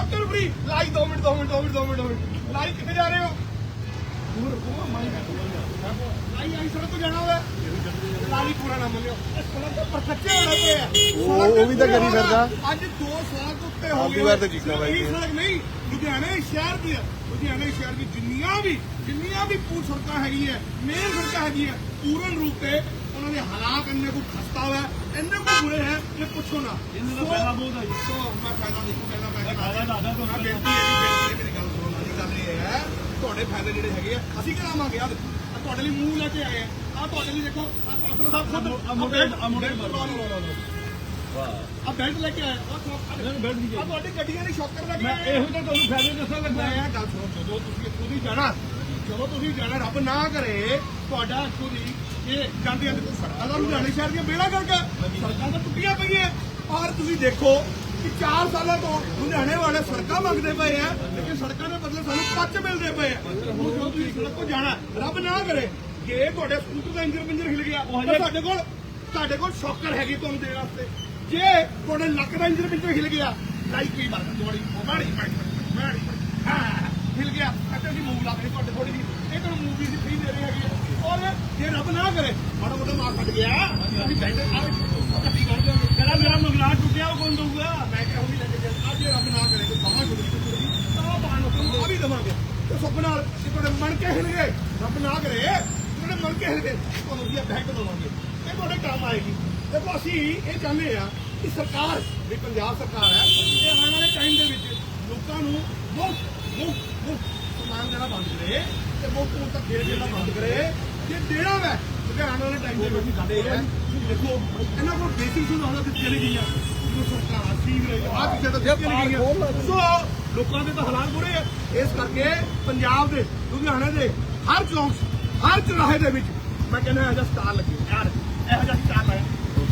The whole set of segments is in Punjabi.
ਸ਼ੌਕਰ ਫਰੀ ਲਾਈ 2 minute 2 minute 2 minute 2 minute 2 minute. ਲਾਈ ਕਿੱਥੇ ਜਾ ਰਹੇ ਹੋ? ਦੂਰ ਰੁਕੋ ਮਾਈ ਲਾਈ ਆਈ ਸੜਕ ਤੋਂ ਜਾਣਾ ਹੋਵੇ ਲਾਈ ਪੂਰਾ ਨਾ ਮੰਨਿਓ। ਇਹ ਸੜਕ ਤੇ ਪਰਖੱਚੇ ਹੋਣਾ ਪਏ ਆ ਉਹ- ਉਹ ਵੀ ਤਾਂ ਕਰੀ ਫਿਰਦਾ। ਅੱਜ 2 ਸਾਲ ਤੋਂ ਉੱਤੇ ਹੋ ਗਏ। ਵਾਰ ਤਾਂ ਵਾਈ ਇਹੀ ਸੜਕ ਨਹੀਂ ਲੁਧਿਆਣੇ ਸ਼ਹਿਰ ਦੀ ਹੈ। ਲੁਧਿਆਣੇ ਸ਼ਹਿਰ ਦੀ ਜਿੰਨੀਆਂ ਵੀ ਜਿੰਨੀਆਂ ਵੀ ਪੂਰ ਸੜਕਾਂ ਹੈਗੀਆਂ ਮੇਨ ਸੜਕਾਂ ਹੈਗੀਆਂ ਪੂਰਨ ਰੂਪ ਤੇ ਉਹਨਾਂ ਦੇ ਹਾਲਾਤ ਇੰਨੇ ਕੋ ਖਸਤਾ ਹੋਇਆ ਇੰਨੇ ਕੋ ਬੁਰੇ ਹੈ ਕਿ ਪੁੱਛੋ ਨਾ ਇਹਨਾਂ ਦਾ ਫਾਇਦਾ ਬਹੁਤ ਹੈ। ਸੋ ਮੈਂ ਫਾਇਦਾ ਨਹੀਂ ਕਹਿੰਦਾ ਮੈਂ ਫਾਇਦਾ ਦੱਸਦਾ ਤੁਹਾਨੂੰ। ਮੈਂ ਬੇਨਤੀ ਹੈ ਜੀ ਬੇਨਤੀ ਹੈ ਮੇਰੀ ਗੱਲ ਸੁਣੋ ਨਾ ਜੀ ਗੱਲ ਇਹ ਹੈ ਤੁਹਾਡੇ ਫਾਇਦੇ ਜਿਹੜੇ ਹੈਗੇ ਆ ਅਸੀਂ ਕਰਾਵਾਂਗੇ ਆ ਤੁਹਾਡੇ ਲਈ ਮੂੰਹ ਲੈ ਕੇ ਆਏ ਆ ਆ ਤੁਹਾਡੇ ਲਈ ਦੇਖੋ ਆ ਕਾਸਰ ਸਾਹਿਬ ਖੁਦ ਬੈਲਟ ਲਓ, ਲਓ। ਵਾਹ ਆ ਬੈਲਟ ਲੈ ਕੇ ਆਏ ਆ ਨੂੰ ਬੈਠ ਨਹੀਂ ਆ ਤੁਹਾਡੀ ਗੱਡੀਆਂ ਦੀ ਸ਼ੌਕਰ ਲੈ ਕੇ ਮੈਂ ਆ। ਇਹੋ ਤਾਂ ਤੁਹਾਨੂੰ ਫਾਇਦੇ ਦੱਸਣ ਲੱਗਾ ਮੈਂ ਇਹ ਗੱਲ ਸੁਣੋ ਜਦੋਂ ਤੁਸੀਂ ਇੱਥੋਂ ਦੀ ਜਾਣਾ ਜਦੋਂ ਤੁਸੀਂ ਜਾਣਾ ਰੱਬ ਨਾ ਕਰੇ ਤੁਹਾਡਾ ਇੱਥੋਂ ਦੀ ਇਹ ਜਾਂਦੇ ਜਾਂਦੇ ਕੋਈ ਸੜਕਾਂ ਦਾ ਲੁਧਿਆਣੇ ਸ਼ਹਿਰ ਦੀਆਂ ਬੇੜਾ ਕਰਕੇ ਸੜਕਾਂ ਤਾਂ ਟੁੱਟੀਆਂ ਪਈਆਂ। ਔਰ ਤੁਸੀਂ ਦੇਖੋ ਕਿ 4 ਸਾਲਾਂ ਤੋਂ ਲੁਧਿਆਣੇ ਵਾਲੇ ਸੜਕਾਂ ਮੰਗਦੇ ਪਏ ਆ ਲੇਕਿਨ ਸੜਕਾਂ ਦੇ ਬਦਲੇ ਸਾਨੂੰ ਕੱਚ ਮਿਲਦੇ ਪਏ ਆ। ਹੁਣ ਜਦੋਂ ਤੁਸੀਂ ਸੜਕ ਤੋਂ ਜਾਣਾ ਰੱਬ ਨਾ ਕਰੇ ਜੇ ਤੁਹਾਡੇ ਸਕੂਟਰ ਦਾ ਇੰਜਨ ਪਿੰਜਰ ਹਿਲ ਗਿਆ ਤਾਂ ਤੁਹਾਡੇ ਕੋਲ ਤੁਹਾਡੇ ਕੋਲ ਸ਼ੌਕਰ ਹੈਗੀ ਤੁਹਾਨੂੰ ਦੇਣ ਵਾਸਤੇ। ਜੇ ਤੁਹਾਡੇ ਲੱਕ ਦਾ ਇੰਜਨ ਪਿੰਜਰ ਹਿਲ ਗਿਆ ਲਾਈਕ ਕੀ ਬਾਤ ਤੁਹਾਡੀ ਮਾੜੀ ਮਾੜੀ ਮਾੜੀ ਹਾਂ। ਹਿਲ ਗਿਆ ਅੱਛਾ ਜੀ ਮੂਵ ਲਾ ਦੇ ਤੁਹਾਡੇ ਥੋੜੀ ਜੀ ਇਹ ਤੁਹਾਨੂੰ ਮੂਵੀ ਦੀ ਫ੍ਰੀ ਦੇ ਰਹੇ ਹੈਗੇ ਔਰ ਜੇ ਰੱਬ ਨਾ ਕਰੇ, ਮਾੜਾ ਮੋਟਾ ਮਾਰ ਫਟ ਗਿਆ। ਅਸੀਂ ਬੈਠੇ ਸਾਰੇ ਕੱਟੀ ਕਰ ਦਿਆਂਗੇ ਕਹਿੰਦਾ ਮੇਰਾ ਮੰਗਲਾ ਟੁੱਟਿਆ, ਉਹ ਕੌਣ ਦਊਗਾ? ਮੈਂ ਕਿਹਾ ਉਹ ਵੀ ਲੈ ਕੇ ਚੱਲ। ਅੱਜ ਰੱਬ ਨਾ ਕਰੇ, ਕੋਈ ਸਮਾਂ ਜੁੜੀ ਜੁੜੀ ਤਾਂ ਬਾਣ ਨੂੰ ਆ ਵੀ ਦੇਵਾਂਗੇ। ਤੇ ਸੁੱਖ ਨਾਲ, ਜੇ ਤੁਹਾਡੇ ਮਨ ਕੇ ਹਿਲ ਗਏ ਰੱਬ ਨਾ ਕਰੇ, ਤੁਹਾਡੇ ਮਨ ਕੇ ਹਿਲ ਗਏ ਤੁਹਾਨੂੰ ਵੀ ਬੈਠ ਦੇਵਾਂਗੇ। ਇਹ ਤੁਹਾਡੇ ਕੰਮ ਆਏਗੀ। ਦੇਖੋ, ਅਸੀਂ ਇਹ ਚਾਹੁੰਦੇ ਆ ਕਿ ਸਰਕਾਰ, ਵੀ ਪੰਜਾਬ ਸਰਕਾਰ ਹੈ, ਇਹ ਆਉਣ ਵਾਲੇ ਟਾਈਮ ਦੇ ਵਿੱਚ ਲੋਕਾਂ ਨੂੰ ਮੁਫ਼ਤ ਬਹੁਤ ਬਹੁਤ ਦੇਣਾ ਬੰਦ ਕਰੇ ਤੇ ਬਹੁਤ ਤੱਕ ਦੇ ਦੇਣਾ ਬੰਦ ਕਰੇ, ਜੇ ਦੇਣਾ ਵੈ ਤੇ ਆਉਣ ਵਾਲੇ ਟਾਈਮ ਦੇ ਵਿੱਚ ਸਾਡੇ ਹੈ ਦੇਖੋ, ਇਹਨਾਂ ਕੋਲ ਬੇਸਿਕ ਸੁਣਾਉਣਾ ਤੇ ਚਲੀ ਗਈਆਂ। ਜੋ ਸਰਕਾਰ ਸੀਵਰੇਜ ਆ ਪਿੱਛੇ ਤਾਂ ਚਲੀ ਗਈਆਂ। ਸੋ, ਲੋਕਾਂ ਦੇ ਤਾਂ ਹਾਲਾਤ ਬੁਰੇ ਆ। ਇਸ ਕਰਕੇ ਪੰਜਾਬ ਦੇ, ਲੁਧਿਆਣੇ ਦੇ, ਹਰ ਚੌਂਕ, ਹਰ ਚੌਰਾਹੇ ਦੇ ਵਿੱਚ ਮੈਂ ਕਹਿੰਦਾ ਇਹੋ ਜਿਹਾ ਸਟਾਲ ਲੱਗੇ। ਯਾਰ, ਇਹੋ ਜਿਹਾ ਸਟਾਲ ਲਾਇਆ।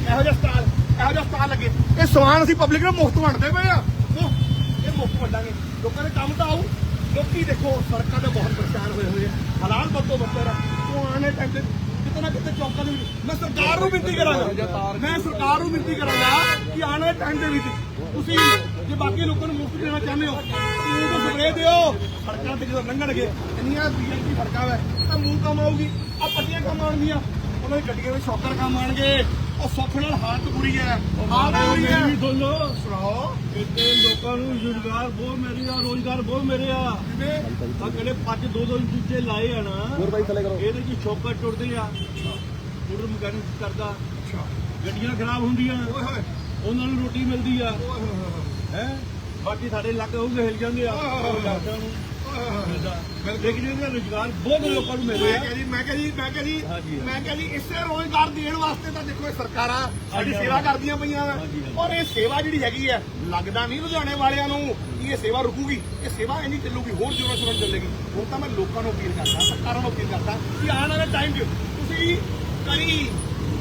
ਇਹੋ ਜਿਹਾ ਸਟਾਲ, ਇਹੋ ਜਿਹਾ ਸਟਾਲ ਲੱਗੇ। ਇਹ ਸਮਾਨ ਅਸੀਂ ਪਬਲਿਕ ਨੂੰ ਮੁਫਤ ਵੰਡਦੇ ਪਏ ਆ। ਮੁਫ਼ਤ। ਇਹ ਮੁਫਤ ਵੰਡਾਂਗੇ। ਲੋਕਾਂ ਦੇ ਕੰਮ ਤਾਂ ਆਊ। ਲੋਕੀ ਦੇਖੋ, ਸੜਕਾਂ ਤੇ ਬਹੁਤ ਪਰੇਸ਼ਾਨ ਹੋਏ ਹੋਏ ਆ। ਹਾਲਾਤ ਬੱਤੋ ਬੱਤਰ ਆ ਉਹ ਆਣੇ ਟਾਈਮ ਤੇ ਕਿਤੇ ਨਾ ਕਿਤੇ ਚੌਕਾਂ ਦੇ ਵਿੱਚ ਮੈਂ ਸਰਕਾਰ ਨੂੰ ਬੇਨਤੀ ਕਰਾਂਗਾ। ਮੈਂ ਸਰਕਾਰ ਨੂੰ ਬੇਨਤੀ ਕਰਾਂਗਾ ਕਿ ਆਉਣ ਵਾਲੇ ਟਾਈਮ ਦੇ ਵਿੱਚ ਤੁਸੀਂ ਜੇ ਬਾਕੀ ਲੋਕਾਂ ਨੂੰ ਮੁਫਤ ਦੇਣਾ ਚਾਹੁੰਦੇ ਹੋ, ਤੁਸੀਂ ਤਾਂ ਸਪਰੇ ਦਿਓ। ਸੜਕਾਂ ਤੇ ਜਦੋਂ ਲੰਘਣਗੇ, ਇੰਨੀਆਂ ਬੀਐਨਪੀ ਸੜਕਾਂ ਵੈ, ਤਾਂ ਮੂੰਹ ਕੰਮ ਆਊਗੀ। ਆ ਪੱਟੀਆਂ ਕੰਮ ਆਉਣਗੀਆਂ। ਉਹਨਾਂ ਦੀ ਗੱਡੀਆਂ ਦੇ ਸ਼ੌਕਰ ਕੰਮ ਆਣਗੇ ਉਹ ਸੁੱਖ ਨਾਲ ਹਾਲਤ ਬੁਰੀ ਹੈ। ਹਾਲਤ ਬੁਰੀ ਹੈ। ਮੇਰੀ ਵੀ ਸੁਣ ਲਓ। ਸੁਣਾਓ। ਇੱਥੇ ਲੋਕਾਂ ਨੂੰ ਰੁਜ਼ਗਾਰ ਬਹੁਤ ਮਿਲ ਰਿਹਾ ਰੋਜ਼ਗਾਰ ਬਹੁਤ ਰਿਹਾ। ਜਿਵੇਂ ਆ ਕਿਹੜੇ ਪੰਜ ਦੋ ਦੋ ਦੂਜੇ ਲਾਏ ਆ ਨਾ। ਹੋਰ ਬਾਈ ਥੱਲੇ ਕਰੋ। ਇਹਦੇ ਚ ਸ਼ੌਕਰ ਟੁੱਟਦੇ ਆ। ਮੋਟਰ ਮਕੈਨਿਕ ਕਰਦਾ। ਗੱਡੀਆਂ ਖਰਾਬ ਹੁੰਦੀਆਂ। ਓਏ ਹੋਏ। ਉਹਨਾਂ ਨੂੰ ਰੋਟੀ ਮਿਲਦੀ ਆ। ਓਏ ਹੋਏ ਹੋਏ ਹੈ? ਬਾਕੀ ਸਾਡੇ ਇਲਾਕੇ ਉਹ ਹਿਲ ਜਾਂਦੇ ਆ। ਡਾਕਟਰਾਂ ਨੂੰ। ਲੇਕਿਨ ਇਹਦਾ ਰੁਜ਼ਗਾਰ ਬਹੁਤ ਲੋਕਾਂ ਨੂੰ ਮਿਲ ਮੈਂ ਰਿਹਾ। ਕਹ ਜੀ ਮੈਂ ਕਹ ਜੀ ਮੈਂ ਕਹ ਜੀ ਹਾਂਜੀ, ਮੈਂ ਕਹ ਜੀ ਇਸੇ ਰੋਜ਼ਗਾਰ ਦੇਣ ਵਾਸਤੇ ਤਾਂ ਦੇਖੋ ਇਹ ਸਰਕਾਰਾਂ ਸਾਡੀ ਸੇਵਾ ਕਰਦੀਆਂ ਪਈਆਂ। ਔਰ ਇਹ ਸੇਵਾ ਜਿਹੜੀ ਹੈਗੀ ਹੈ ਲੱਗਦਾ ਨਹੀਂ ਲੁਧਿਆਣੇ ਵਾਲਿਆਂ ਨੂੰ ਕਿ ਇਹ ਸੇਵਾ ਰੁਕੂਗੀ। ਇਹ ਸੇਵਾ ਇੰਨੀ ਚੱਲੂਗੀ ਹੋਰ ਜ਼ੋਰਾਂ ਸ਼ੋਰਾਂ ਚੱਲੇਗੀ। ਹੁਣ ਤਾਂ ਮੈਂ ਲੋਕਾਂ ਨੂੰ ਅਪੀਲ ਕਰਦਾ ਸਰਕਾਰਾਂ ਨੂੰ ਅਪੀਲ ਕਰਦਾ ਕਿ ਆਉਣ ਵਾਲੇ ਟਾਈਮ 'ਚ ਤੁਸੀਂ ਕੜੀ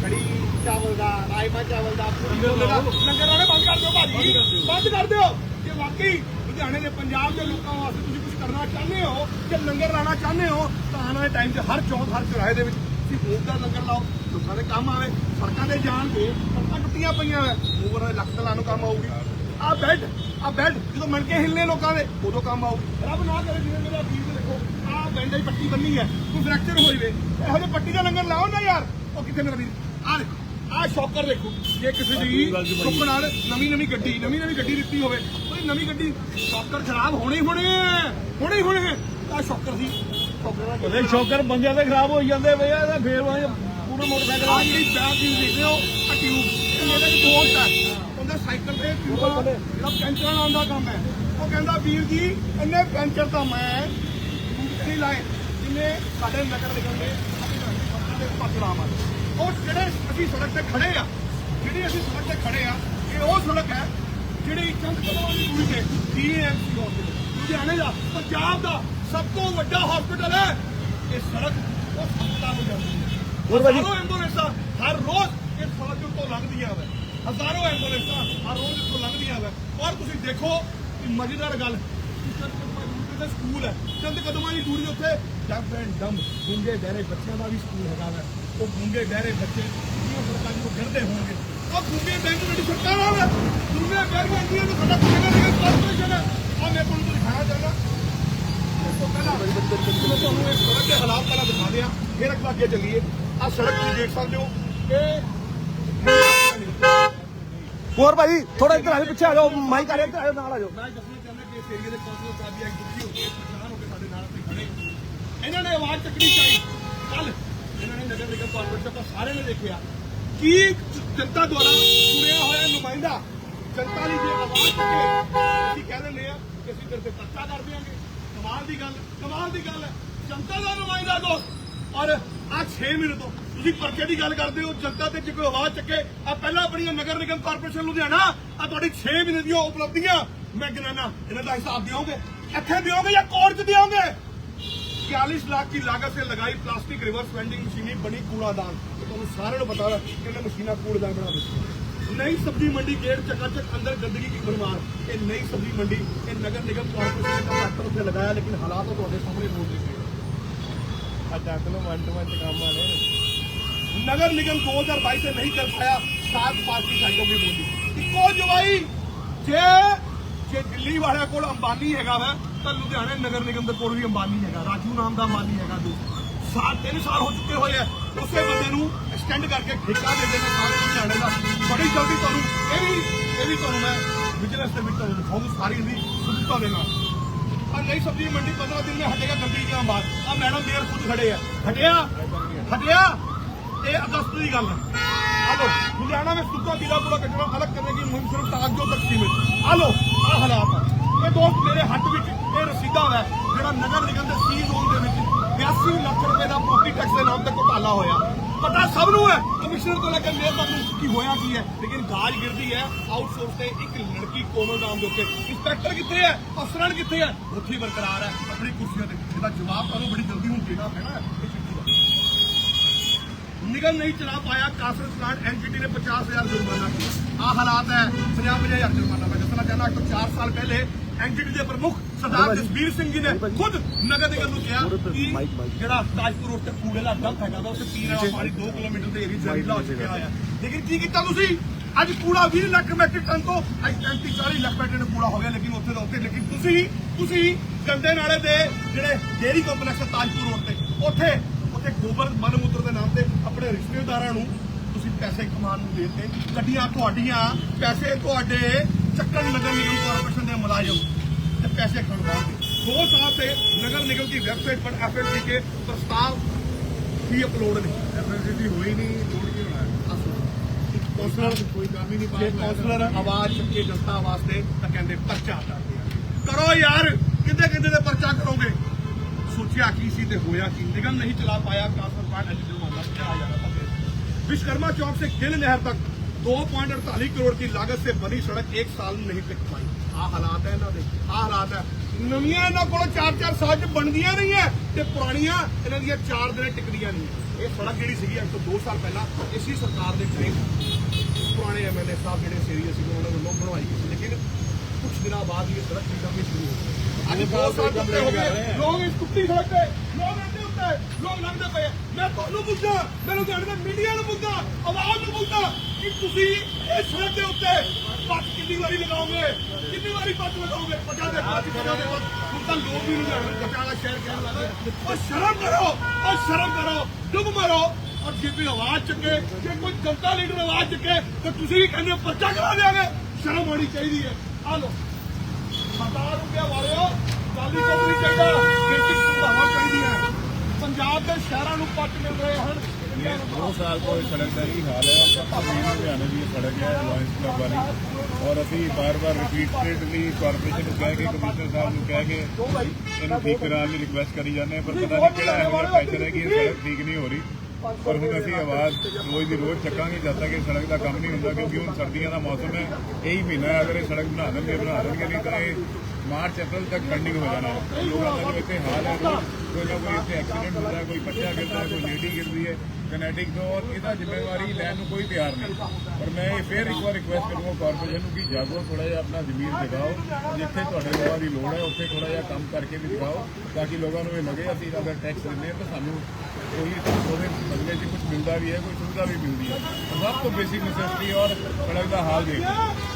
ਕੜੀ ਚਾਵਲ ਦਾ ਰਾਜਮਾ ਚਾਵਲ ਦਾ ਲੰਗਰ ਲਾਉਣੇ ਬੰਦ ਕਰ ਦਿਓ ਭਾਜੀ। ਬੰਦ ਕਰ ਦਿਓ। ਜੇ ਵਾਕਈ ਲੁਧਿਆਣੇ ਦੇ ਪੰਜਾਬ ਦੇ ਲੋਕਾਂ ਵਾਸਤੇ ਤੁਸੀਂ ਕਰਨਾ ਚਾਹੁੰਦੇ ਹੋ, ਜੇ ਲੰਗਰ ਲਾਣਾ ਚਾਹੁੰਦੇ ਹੋ, ਤਾਂ ਆਉਣ ਵਾਲੇ ਟਾਈਮ 'ਚ ਹਰ ਚੌਂਕ, ਹਰ ਚੁਰਾਹੇ ਦੇ ਵਿੱਚ ਤੁਸੀਂ ਮੂੰਹ ਦਾ ਲੰਗਰ ਲਾਓ, ਲੋਕਾਂ ਦੇ ਕੰਮ ਆਵੇ, ਸੜਕਾਂ ਤੇ ਜਾਣ ਸੜਕਾਂ ਟੁੱਟੀਆਂ ਪਈਆਂ ਮੂਵਰ ਦੇ ਲੱਖ ਤਲਾਂ ਨੂੰ ਕੰਮ ਆਊਗੀ। ਆ ਬੈੱਡ ਆ ਬੈੱਡ ਜਦੋਂ ਮਣਕੇ ਹਿੱਲਨੇ ਲੋਕਾਂ ਦੇ, ਉਦੋਂ ਕੰਮ ਆਊ ਰੱਬ ਨਾ ਕਰੇ ਜਿਵੇਂ ਮੇਰਾ ਵੀਰ ਦੇਖੋ ਆ ਬੈਂਡ ਦੀ ਪੱਟੀ ਬੰਨੀ ਹੈ, ਕੋਈ ਫ੍ਰੈਕਚਰ ਹੋਈ ਵੇ ਇਹੋ ਜਿਹੇ ਪੱਟੀ ਦਾ ਲੰਗਰ ਲਾਓ ਨਾ ਯਾਰ, ਉਹ ਕਿੱਥੇ ਮੇਰਾ ਵੀਰ ਆ ਦੇਖੋ। ਆ ਸ਼ੌਕਰ ਦੇਖੋ। ਜੇ ਕਿਸੇ ਦੀ ਬਾਈ। ਸੁੱਖ ਨਾਲ ਨਵੀਂ ਨਵੀਂ ਗੱਡੀ ਨਵੀਂ ਨਵੀਂ ਗੱਡੀ ਦਿੱਤੀ ਹੋਵੇ ਉਹਦੀ ਨਵੀਂ ਗੱਡੀ ਸ਼ੌਕਰ ਖਰਾਬ ਹੋਣੇ ਹੀ ਹੋਣੇ ਆ ਹੋਣੇ ਹੀ ਹੋਣੇ ਆ। ਸ਼ੌਕਰ ਸੀ। ਉਹਦੇ ਸ਼ੌਕਰ ਬੰਦਿਆਂ ਦੇ ਖਰਾਬ ਹੋਈ ਜਾਂਦੇ ਵੇ ਇਹਦਾ ਫੇਰ ਪੂਰਾ ਮੋਟਰਸਾਈਕਲ ਆ ਜਿਹੜੀ ਬੈਕ ਚੀਜ਼ ਦੇਖਦੇ ਹੋ ਆ ਟਿਊਬ ਇਹ ਮੇਰੇ ਦੀ ਦੋਸਤ ਹੈ ਉਹਦੇ ਸਾਈਕਲ ਤੇ ਟਿਊਬ ਜਿਹੜਾ ਪੈਂਚਰ ਲਾਉਣ ਦਾ ਕੰਮ ਹੈ। ਉਹ ਕਹਿੰਦਾ ਵੀਰ ਜੀ ਇੰਨੇ ਪੈਂਚਰ ਤਾਂ ਮੈਂ ਨਹੀਂ ਲਾਏ। ਜਿੰਨੇ ਸਾਡੇ ਨਗਰ ਨਿਗਮ ਦੇ ਆਪਣੇ ਪਤਲਾਮ ਉਹ ਜਿਹੜੇ ਅਸੀਂ ਸੜਕ ਤੇ ਖੜੇ ਆ ਜਿਹੜੀ ਅਸੀਂ ਸੜਕ ਤੇ ਖੜੇ ਆ ਇਹ ਉਹ ਸੜਕ ਹੈ ਜਿਹੜੀ ਚੰਦ ਕਲੋਂ ਦੀ ਦੂਰੀ ਤੇ ਡੀਐਮਸੀ ਹਸਪੀਟਲ ਲੁਧਿਆਣੇ ਦਾ ਪੰਜਾਬ ਦਾ ਸਭ ਤੋਂ ਵੱਡਾ ਹਸਪੀਟਲ ਹੈ। ਇਹ ਸੜਕ ਉਹ ਹਸਪਤਾਲ ਹੋ ਜਾਂਦੀ ਹੈ। ਹੋਰ ਭਾਜੀ। ਐਂਬੂਲੈਂਸਾਂ ਹਰ ਰੋਜ਼ ਇਸ ਸੜਕ ਉੱਤੋਂ ਲੰਘਦੀਆਂ ਵੇ। ਹਜ਼ਾਰੋਂ ਐਂਬੂਲੈਂਸਾਂ ਹਰ ਰੋਜ਼ ਇੱਥੋਂ ਲੰਘਦੀਆਂ ਵੇ। ਔਰ ਤੁਸੀਂ ਦੇਖੋ ਕਿ ਮਜ਼ੇਦਾਰ ਗੱਲ ਦੀ ਤੇ ਸਕੂਲ ਹੈ। ਚੰਦ ਕਦਮਾਂ ਦੀ ਦੂਰੀ ਉੱਤੇ ਡੰਬ ਐਂਡ ਡੰਬ ਗੁੰਗੇ ਬਹਿਰੇ ਬੱਚਿਆਂ ਦਾ ਵੀ ਸਕੂਲ ਹੈਗਾ ਵੇ। ਉਹ ਗੁੰਗੇ ਬਹਿਰੇ ਬੱਚੇ ਜਿਹੜੀਆਂ ਸੜਕਾਂ ਨੂੰ ਗਿਰਦੇ ਹੋਣਗੇ? ਉਹ ਗੁੰਗੇ ਬੈਂਕ ਜਿਹੜੀ ਸਰਕਾਰ ਆ ਵੇ। ਗੁੰਗੇ ਬਹਿਰੇ ਇੰਡੀਆ ਨੂੰ ਸਾਡਾ ਗੁੰਗੇ ਦਾ ਕਾਰਪੋਰੇਸ਼ਨ ਹੈ ਆ ਮੈਂ ਤੁਹਾਨੂੰ ਦਿਖਾਣਾ ਚਾਹੁੰਦਾ ਇਸ ਤੋਂ ਪਹਿਲਾਂ ਮੈਂ ਤੁਹਾਨੂੰ ਇਸ ਸੜਕ ਦੇ ਹਾਲਾਤ ਪਹਿਲਾਂ ਦਿਖਾ ਦਿਆਂ। ਫਿਰ ਅੱਗੇ ਅੱਗੇ ਚੱਲੀਏ। ਆ ਸੜਕ ਤੁਸੀਂ ਦੇਖ ਸਕਦੇ ਹੋ ਇਹ ਹੋਰ ਭਾਈ ਥੋੜਾ ਇੱਧਰ ਆ ਜਾਓ ਪਿੱਛੇ ਆ ਜਾਓ। ਮਾਈਕ ਆ ਰਿਹਾ ਇੱਧਰ ਆ ਜਾਓ ਨਾਲ ਆ ਜਾਓ। ਮੈਂ ਦੱਸਣਾ ਚਾਹੁੰਦਾ ਕਿ ਇਸ ਏਰੀਆ ਦੇ ਕੌਂਸਲਰ ਸਾਹਿਬ ਵੀ ਅੱਜ ਦੁਖੀ ਹੋ ਕੇ ਪਰੇਸ਼ਾਨ ਹੋ ਕੇ ਸਾਡੇ ਨਾਲ ਇੱਥੇ ਖੜੇ। ਇਹਨਾਂ ਨੇ ਆਵਾਜ਼ ਚੱਕਣੀ ਚਾਹੀ। ਕੱਲ ਇਹਨਾਂ ਨੇ ਨਗਰ ਨਿਗਮ ਕਾਰਪੋਰੇਸ਼ਨ ਆਪਾਂ ਸਾਰਿਆਂ ਨੇ ਦੇਖਿਆ, ਕੀ ਜਨਤਾ ਦੁਆਰਾ ਚੁਣਿਆ ਹੋਇਆ ਨੁਮਾਇੰਦਾ? ਜਨਤਾ ਲਈ ਜੇ ਆਵਾਜ਼ ਚੁੱਕੇ ਅਸੀਂ ਕਹਿ ਦਿੰਦੇ ਆ ਕਿ ਅਸੀਂ ਤੇਰੇ ਤੇ ਪਰਚਾ ਕਰ ਦਿਆਂਗੇ। ਕਮਾਲ ਦੀ ਗੱਲ, ਕਮਾਲ ਦੀ ਗੱਲ ਹੈ। ਜਨਤਾ ਦਾ ਨੁਮਾਇੰਦਾ ਦੋਸਤ। ਔਰ ਆ 6 ਮਹੀਨੇ ਤੋਂ ਤੁਸੀਂ ਪਰਚੇ ਦੀ ਗੱਲ ਕਰਦੇ ਹੋ, ਜਨਤਾ ਤੇ ਜੇ ਕੋਈ ਆਵਾਜ਼ ਚੱਕੇ ਆ ਪਹਿਲਾਂ ਆਪਣੀਆਂ ਨਗਰ ਨਿਗਮ ਕਾਰਪੋਰੇਸ਼ਨ ਲੁਧਿਆਣਾ ਆ ਤੁਹਾਡੀ 6 ਮਹੀਨੇ ਦੀਆਂ ਉਪਲਬਧੀਆਂ। ਮੈਂ ਗਿਣਾਣਾ ਇਹਨਾਂ ਦਾ ਹਿਸਾਬ ਦਿਓਗੇ? ਇੱਥੇ ਦਿਓਗੇ ਜਾਂ ਕੋਰਟ 'ਚ ਦਿਓਗੇ? छियालीस लाख की लागत से लगाई प्लास्टिक रिवर्स वेंडिंग मशीनी बनी कूड़ादान तो सारे पता कि मशीना कूड़ादान बना दी नई सब्जी मंडी गेट चकाचक अंदर गंदगी की भरमार ये नई सब्जी मंडी ये नगर निगम कॉरपोरेशन का फैक्टर उत्तर लगाया लेकिन हालात तो सामने बोल देते नगर निगम दो हजार बाईस से नहीं कर पाया सात पार्टी साइडों की बोली इको जवाई जय ਜੇ ਦਿੱਲੀ ਵਾਲਿਆਂ ਕੋਲ ਅੰਬਾਨੀ ਹੈਗਾ ਵਾ, ਤਾਂ ਲੁਧਿਆਣੇ ਨਗਰ ਨਿਗਮ ਦੇ ਕੋਲ ਵੀ ਅੰਬਾਨੀ ਹੈਗਾ, ਰਾਜੂ ਨਾਮ ਦਾ ਅੰਬਾਨੀ ਹੈਗਾ ਦੋ ਸਾਲ ਤਿੰਨ ਸਾਲ ਹੋ ਚੁੱਕੇ ਹੋਏ ਆ। ਉਸੇ ਬੰਦੇ ਨੂੰ ਐਕਸਟੈਂਡ ਕਰਕੇ ਠੇਕਾ ਦੇ ਦੇਣਾ ਸਾਰੇ ਲੁਧਿਆਣੇ ਦਾ। ਬੜੀ ਜਲਦੀ ਤੁਹਾਨੂੰ ਇਹ ਵੀ ਇਹ ਵੀ ਤੁਹਾਨੂੰ ਮੈਂ ਵਿਜੀਲੈਂਸ ਦੇ ਵਿੱਚ ਤੁਹਾਨੂੰ ਦਿਖਾਉਂਗਾ ਸਾਰੀ ਦੀ ਸੁਵਿਧਾ ਦੇ ਨਾਲ। ਆ ਨਹੀਂ ਸਬਜ਼ੀ ਮੰਡੀ 15 ਦਿਨ ਮੈਂ ਹਟੇਗਾ ਗੱਡੀ ਦੀਆਂ ਬਾਅਦ ਆ ਮੈਡਮ ਦੇਰ ਖੁਦ ਖੜੇ ਆ। ਹਟਿਆ? ਹਟਿਆ? ਇਹ ਅਗਸਤ ਦੀ ਗੱਲ ਹੈ ਆ ਲੋ ਲੁਧਿਆਣਾ ਵਿੱਚ ਸੁੱਕਾ ਪੀਲਾ ਪੂਰਾ ਕੱਟਣਾ, ਅਲੱਗ ਕਰਨੇ ਦੀ ਮੁਹਿੰਮ ਸਿਰਫ ਤਾਜੋ ਤੱਕ ਸੀਮਿਤ ਆ ਲੋ ਆ ਹਾਲਾਤ ਆ। ਇਹ ਦੋਸਤ ਮੇਰੇ ਹੱਥ ਵਿੱਚ, ਇਹ ਰਸੀਦਾ ਹੈ ਜਿਹੜਾ ਨਗਰ ਨਿਗਮ ਦੇ ਸੀ ਜ਼ੋਨ ਦੇ ਵਿੱਚ 82 ਲੱਖ ਰੁਪਏ ਦਾ ਪ੍ਰੋਪਰਟੀ ਟੈਕਸ ਦੇ ਨਾਮ ਤੇ ਘੁਟਾਲਾ ਹੋਇਆ। ਪਤਾ ਸਭ ਨੂੰ ਹੈ ਕਮਿਸ਼ਨਰ ਤੋਂ ਲੈ ਕੇ ਮੇਅਰ ਤੱਕ ਨੂੰ ਕੀ ਹੋਇਆ, ਕੀ ਹੈ? ਲੇਕਿਨ ਗਾਜ ਗਿਰਦੀ ਹੈ ਆਊਟਸੋਰਸ ਤੇ ਇੱਕ ਲੜਕੀ ਕੋਮਲ ਨਾਮ ਦੇ ਉੱਤੇ। ਇੰਸਪੈਕਟਰ ਕਿੱਥੇ ਹੈ? ਅਫਸਰਾਂ ਕਿੱਥੇ ਹੈ? ਉੱਥੇ ਬਰਕਰਾਰ ਹੈ। ਆਪਣੀ ਕੁਰਸੀਆਂ ਤੇ। ਇਹਦਾ ਜਵਾਬ ਤੁਹਾਨੂੰ ਬੜੀ ਜਲਦੀ ਹੁਣ ਦੇਣਾ ਪੈਣਾ ਇਹ ਚਿੱਠੀ ਦਾ ਨਿਗਮ ਨਹੀਂ ਚਲਾ ਪਾਇਆ ਕਾਸਰ ਪਲਾਂਟ ਐਨਜੀਟੀ ਨੇ 50000 ਜੁਰਮਾਨਾ ਕੀਤਾ। ਆ ਹਾਲਾਤ ਹੈ 50000 ਜੁਰਮਾਨਾ ਮੈਂ ਦੱਸਣਾ ਚਾਹੁੰਦਾ ਕਿ 4 ਸਾਲ ਪਹਿਲੇ ਐਨਜੀਟੀ ਦੇ ਪ੍ਰਮੁੱਖ ਸਰਦਾਰ ਜਸਬੀਰ ਸਿੰਘ ਜੀ ਨੇ ਖੁਦ ਨਗਰ ਨਿਗਮ ਨੂੰ ਕਿਹਾ ਕਿ ਜਿਹੜਾ ਤਾਜਪੁਰ ਰੋਡ ਤੇ ਕੂੜੇ ਦਾ ਡੰਪ ਹੈਗਾ ਵਾ ਉੱਥੇ ਪੀਣ ਵਾਲਾ ਪਾਣੀ 2 ਕਿਲੋਮੀਟਰ ਦੇ ਏਰੀਆ ਜ਼ਹਿਰੀਲਾ ਹੋ ਚੁੱਕਿਆ ਹੋਇਆ। ਲੇਕਿਨ ਕੀ ਕੀਤਾ ਤੁਸੀਂ? ਅੱਜ ਕੂੜਾ 20 ਲੱਖ ਮੈਟ੍ਰਿਕ ਟਨ ਤੋਂ ਅੱਜ 35 40 ਲੱਖ ਮੈਟ੍ਰਿਕ ਟਨ ਕੂੜਾ ਹੋ ਗਿਆ ਲੇਕਿਨ ਉੱਥੇ ਦਾ ਉੱਥੇ ਲੇਕਿਨ ਤੁਸੀਂ ਤੁਸੀਂ ਗੰਦੇ ਨਾਲੇ ਦੇ ਜਿਹੜੇ ਡੇਰੀ ਕੰਪਲੈਕਸ ਤਾਜਪੁਰ ਰੋਡ ਤੇ ਉੱਥੇ ਉੱਥੇ ਗੋਬਰ ਮਨ ਮੂਤਰ ਦੇ ਨਾਮ ਤੇ ਆਪਣੇ ਰਿਸ਼ਤੇਦਾਰਾਂ ਨੂੰ ਤੁਸੀਂ ਪੈਸੇ ਕਮਾਉਣ ਨੂੰ ਦੇ ਦਿੱਤੇ ਗੱਡੀਆਂ ਤੁਹਾਡੀਆਂ ਪੈਸੇ ਤੁਹਾਡੇ ਚੱਕਣ ਨਗਰ ਨਿਗਮ ਕਾਰਪੋਰੇਸ਼ਨ ਦੇ ਮੁਲਾਜ਼ਮ ਤੇ पैसे खड़वाओगे दो साल से नगर निगम की वेबसाइट पर एफ के प्रस्ताव भी अपलोड नहीं ਐਫਐਸਡੀ ਹੋਈ ਨਹੀਂ ਲੋੜ ਕੀ ਹੋਣਾ ਕੌਂਸਲਰ ਕੋਈ ਕੰਮ ਹੀ ਨਹੀਂ ਜੇ ਕੌਂਸਲਰ ਆਵਾਜ਼ ਚੱਕੇ ਜਨਤਾ ਵਾਸਤੇ ਤਾਂ ਕਹਿੰਦੇ ਪਰਚਾ ਕਰਦੇ ਕਰੋ ਯਾਰ ਕਿੰਦੇ ਕਿੰਦੇ ਦੇ ਪਰਚਾ ਕਰੋਗੇ ਸੋਚਿਆ ਕੀ ਸੀ ਤੇ ਹੋਇਆ ਕੀ ਨਿਗਮ ਨਹੀਂ ਚਲਾ ਪਾਇਆ ਕਾਸਰ ਪਾਟ ਅੱਜ जुर्माना क्या आ जाना था विश्वकर्मा चौक से गिल नहर तक 2.48 करोड़ की लागत से बनी सड़क एक साल में नहीं टिक पाई ਆ ਹਾਲਾਤ ਹੈ ਇਹਨਾਂ ਦੇ ਆ ਹਾਲਾਤ ਹੈ ਨਵੀਆਂ ਇਹਨਾਂ ਕੋਲ 4-4 ਸਾਲ ਚ ਬਣਦੀਆਂ ਨਹੀਂ ਹੈ ਤੇ ਪੁਰਾਣੀਆਂ ਇਹਨਾਂ ਦੀਆਂ 4 ਦਿਨ ਟਿਕਦੀਆਂ ਨਹੀਂ ਇਹ ਸੜਕ ਜਿਹੜੀ ਸੀਗੀ ਅੱਜ ਤੋਂ 2 ਸਾਲ ਪਹਿਲਾਂ ਇਸੀ ਸਰਕਾਰ ਦੇ ਟਾਈਮ ਪੁਰਾਣੇ ਐਮਐਲਏ ਸਾਹਿਬ ਜਿਹੜੇ ਸੀਰੀਅਸ ਸੀ ਉਹਨਾਂ ਵੱਲੋਂ ਬਣਵਾਈ ਗਈ ਸੀ ਲੇਕਿਨ ਕੁਝ ਦਿਨਾਂ ਬਾਅਦ ਇਹ ਸੜਕ ਦੀ ਕੰਮ ਸ਼ੁਰੂ ਹੋ ਗਈ ਅੱਜ ਬਹੁਤ ਸਾਲ ਤੋਂ ਹੋ ਗਏ। ਲੋਕ ਇਸ ਟੁੱਟੀ ਸੜਕ ਤੇ ਲੋਕ ਇਹਦੇ ਉੱਤੇ ਲੋਕ ਲੰਘਦੇ ਪਏ। ਮੈਂ ਤੁਹਾਨੂੰ ਪੁੱਛਦਾ ਮੈਨੂੰ ਜਾਣਦੇ ਮੀਡੀਆ ਨੂੰ ਪੁੱਛਦਾ ਆਵਾਜ਼ ਨੂੰ ਪੁੱਛਦਾ ਕਿ ਤੁਸੀਂ ਇਸ ਸੜਕ ਦੇ ਉੱਤੇ ਪੱਟ ਕਿੰਨੀ ਵਾਰੀ ਲਗਾਓਗੇ? ਕਿੰਨੀ ਵਾਰੀ ਪੱਟ ਲਗਾਓਗੇ? ਪੱਟਾਂ ਦੇ ਪੱਟ ਪੱਟਾਂ ਦੇ ਪੱਟ। ਹੁਣ ਤਾਂ ਲੋਕ ਵੀ ਨਹੀਂ ਜਾਣਦੇ ਪੱਟਾਂ ਦਾ ਸ਼ਹਿਰ ਕਹਿਣ ਲੱਗੇ ਉਹ ਸ਼ਰਮ ਕਰੋ ਉਹ ਸ਼ਰਮ ਕਰੋ ਡੁੱਬ ਮਰੋ। ਔਰ ਜੇ ਕੋਈ ਆਵਾਜ਼ ਚੱਕੇ ਜੇ ਕੋਈ ਜਨਤਾ ਲੀਡਰ ਆਵਾਜ਼ ਚੱਕੇ ਤਾਂ ਤੁਸੀਂ ਵੀ ਕਹਿੰਦੇ ਪਰਚਾ ਕਰਾ ਦਿਆਂਗੇ। ਸ਼ਰਮ ਆਉਣੀ ਚਾਹੀਦੀ ਹੈ। ਆ ਲੋ ਪੰਜਾਬ ਦੇ ਸ਼ਹਿਰਾਂ ਔਰ ਅਸੀਂ ਬਾਰ-ਬਾਰ ਰਿਪੀਟਡਲੀ ਕਾਰਪੋਰੇਸ਼ਨ ਨੂੰ ਕਹਿ ਕੇ ਕਮਿਸ਼ਨਰ ਸਾਹਿਬ ਨੂੰ ਕਹਿ ਕੇ ਇਹਨੂੰ ਠੀਕ ਕਰਾਉਣ ਦੀ ਰਿਕੁਐਸਟ ਕਰੀ ਜਾਂਦੇ ਪਰ ਪਤਾ ਨਹੀਂ ਕਿਹੜਾ ਇਹੋ ਪੈਚਰ ਹੈ ਕਿ ਇਹ ਸੜਕ ਠੀਕ ਨਹੀਂ ਹੋ ਰਹੀ। ਪਰ ਹੁਣ ਅਸੀਂ ਆਵਾਜ਼ ਰੋਜ਼ ਦੀ ਰੋਜ਼ ਚੱਕਾਂਗੇ, ਜਦ ਤੱਕ ਇਹ ਸੜਕ ਦਾ ਕੰਮ ਨਹੀਂ ਹੁੰਦਾ, ਕਿਉਂਕਿ ਹੁਣ ਸਰਦੀਆਂ ਦਾ ਮੌਸਮ ਹੈ, ਇਹੀ ਮਹੀਨਾ ਹੈ, ਅਗਰ ਇਹ ਸੜਕ ਬਣਾ ਦੇਣਗੇ ਬਣਾ ਦੇਣਗੇ ਨਹੀਂ ਤਾਂ ਇਹ ਮਾਰਚ, ਅਪ੍ਰੈਲ ਤੱਕ ਪੈਂਡਿੰਗ ਹੋ ਜਾਣਾ ਲੋਕਾਂ ਦਾ ਜੋ ਇੱਥੇ ਹਾਲ ਹੈ ਕੋਈ ਨਾ ਕੋਈ ਇੱਥੇ ਐਕਸੀਡੈਂਟ ਹੁੰਦਾ, ਕੋਈ ਬੱਚਾ ਗਿਰਦਾ, ਕੋਈ ਲੇਡੀ ਗਿਰਦੀ ਹੈ ਕਨੈਟਿਕ ਤੋਂ ਔਰ ਇਹਦਾ ਜ਼ਿੰਮੇਵਾਰੀ ਲੈਣ ਨੂੰ ਕੋਈ ਤਿਆਰ ਨਹੀਂ। ਪਰ ਮੈਂ ਇਹ ਫੇਰ ਇੱਕ ਵਾਰ ਰਿਕੁਐਸਟ ਕਰੂੰਗਾ ਕਾਰਪੋਰੇਸ਼ਨ ਨੂੰ ਕਿ ਜਾਗੋ ਥੋੜਾ ਜਿਹਾ ਆਪਣਾ ਜ਼ਮੀਰ ਦਿਖਾਓ, ਜਿੱਥੇ ਤੁਹਾਡੇ ਲੋਕਾਂ ਦੀ ਲੋੜ ਹੈ, ਉੱਥੇ ਥੋੜਾ ਜਿਹਾ ਕੰਮ ਕਰਕੇ ਵੀ ਦਿਖਾਓ, ਤਾਂ ਕਿ ਲੋਕਾਂ ਨੂੰ ਇਹ ਲੱਗੇ ਅਸੀਂ ਅਗਰ ਟੈਕਸ ਦਿੰਦੇ ਹਾਂ ਤਾਂ ਸਾਨੂੰ ਕੋਈ ਉਹਦੇ ਬਦਲੇ 'ਚ ਕੁਝ ਮਿਲਦਾ ਵੀ ਹੈ, ਕੋਈ ਸੁਵਿਧਾ ਵੀ ਮਿਲਦੀ ਹੈ। ਸਭ ਤੋਂ ਬੇਸਿਕ ਨੈਸੈਸਿਟੀ ਔਰ ਸੜਕ ਦਾ ਹਾਲ ਦੇਖੋ।